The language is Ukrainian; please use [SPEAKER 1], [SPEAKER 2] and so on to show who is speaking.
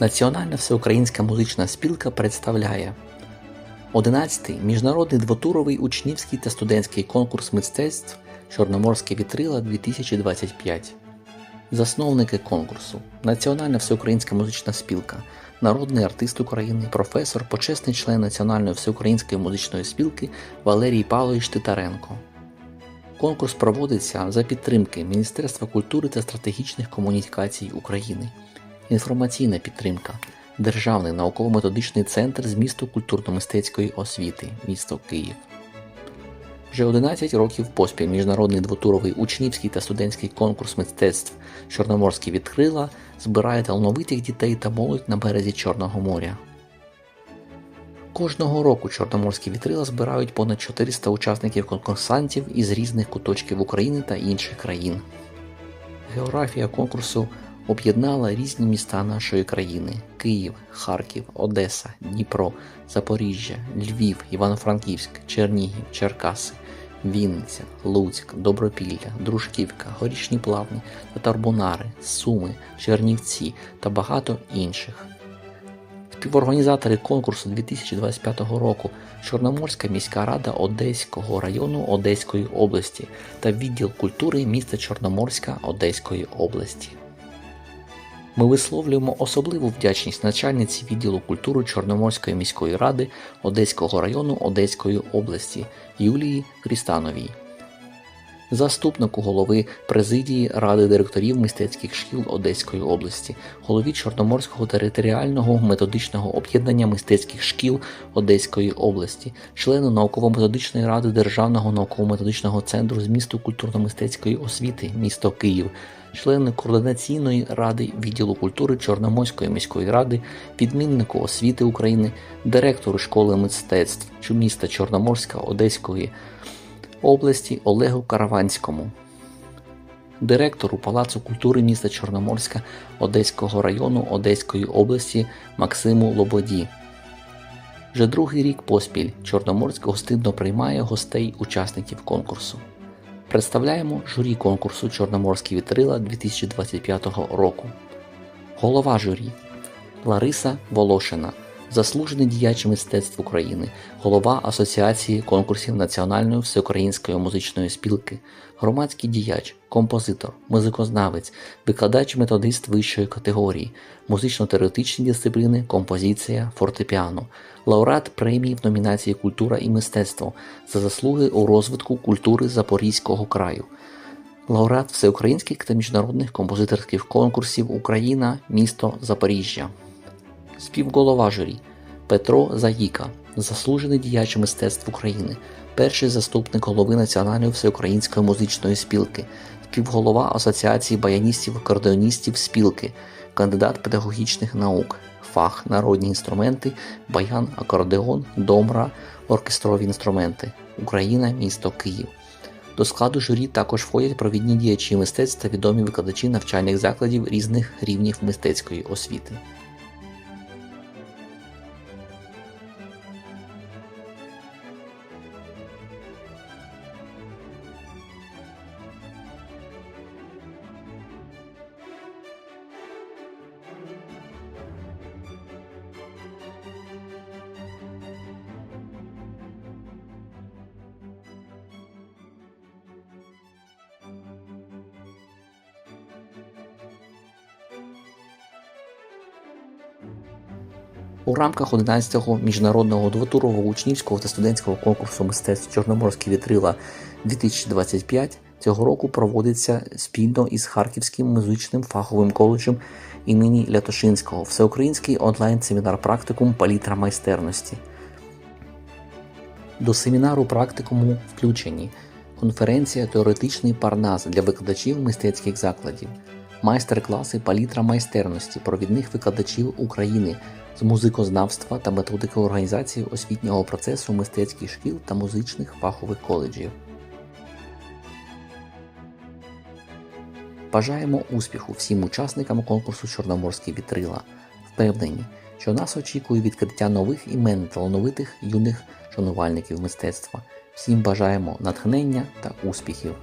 [SPEAKER 1] Національна всеукраїнська музична спілка представляє 11-й міжнародний двотуровий учнівський та студентський конкурс мистецтв Чорноморське вітрила 2025. Засновники конкурсу Національна всеукраїнська музична спілка, народний артист України, професор, почесний член Національної всеукраїнської музичної спілки Валерій Павлович Титаренко. Конкурс проводиться за підтримки Міністерства культури та стратегічних комунікацій України. Інформаційна підтримка. Державний науково-методичний центр змісту культурно-мистецької освіти, місто Київ. Вже 11 років поспіль міжнародний двотуровий учнівський та студентський конкурс мистецтв Чорноморські відкрила збирає талановитих дітей та молодь на березі Чорного моря. Кожного року Чорноморські вітрила збирають понад 400 учасників конкурсантів із різних куточків України та інших країн. Географія конкурсу об'єднала різні міста нашої країни: Київ, Харків, Одеса, Дніпро, Запоріжжя, Львів, Івано-Франківськ, Чернігів, Черкаси, Вінниця, Луцьк, Добропілля, Дружківка, Горішні Плавні, Татарбунари, Суми, Чернівці та багато інших. Співорганізатори конкурсу 2025 року Чорноморська міська рада Одеського району Одеської області та відділ культури міста Чорноморська Одеської області. Ми висловлюємо особливу вдячність начальниці відділу культури Чорноморської міської ради Одеського району Одеської області Юлії Крістановій, заступнику голови президії Ради директорів мистецьких шкіл Одеської області, голові Чорноморського територіального методичного об'єднання мистецьких шкіл Одеської області, члену науково-методичної ради Державного науково-методичного центру змісту культурно-мистецької освіти, місто Київ, члени координаційної ради відділу культури Чорноморської міської ради, відміннику освіти України, директору школи мистецтв міста Чорноморська Одеської області Олегу Караванському, директору Палацу культури міста Чорноморська Одеського району Одеської області Максиму Лободі. Вже другий рік поспіль Чорноморськ гостинно приймає гостей учасників конкурсу. Представляємо журі конкурсу Чорноморські вітрила 2025 року. Голова журі Лариса Волошина, заслужений діяч мистецтв України, голова Асоціації конкурсів Національної всеукраїнської музичної спілки, громадський діяч, композитор, музикознавець, викладач методист вищої категорії, музично-теоретичні дисципліни, композиція, фортепіано, лауреат премії в номінації Культура і мистецтво за заслуги у розвитку культури Запорізького краю. Лауреат всеукраїнських та міжнародних композиторських конкурсів Україна, місто Запоріжжя. Співголова журі Петро Заїка, заслужений діяч мистецтв України, перший заступник голови Національної всеукраїнської музичної спілки, співголова Асоціації баяністів акордеоністів спілки, кандидат педагогічних наук, фах народні інструменти, баян, акордеон, домра, оркестрові інструменти, Україна, місто Київ. До складу журі також входять провідні діячі мистецтв та відомі викладачі навчальних закладів різних рівнів мистецької освіти. У рамках 11-го міжнародного двотурового учнівського та студентського конкурсу мистецтв Чорноморські вітрила 2025 цього року проводиться спільно із Харківським музичним фаховим коледжем імені Лятошинського всеукраїнський онлайн-семінар практикум Палітра майстерності. До семінару практикуму включені конференція Теоретичний парнас для викладачів мистецьких закладів, майстер-класи Палітра майстерності провідних викладачів України з музикознавства та методики організації освітнього процесу мистецьких шкіл та музичних фахових коледжів. Бажаємо успіху всім учасникам конкурсу Чорноморські вітрила. Впевнені, що нас очікує відкриття нових імен талановитих юних шанувальників мистецтва. Всім бажаємо натхнення та успіхів!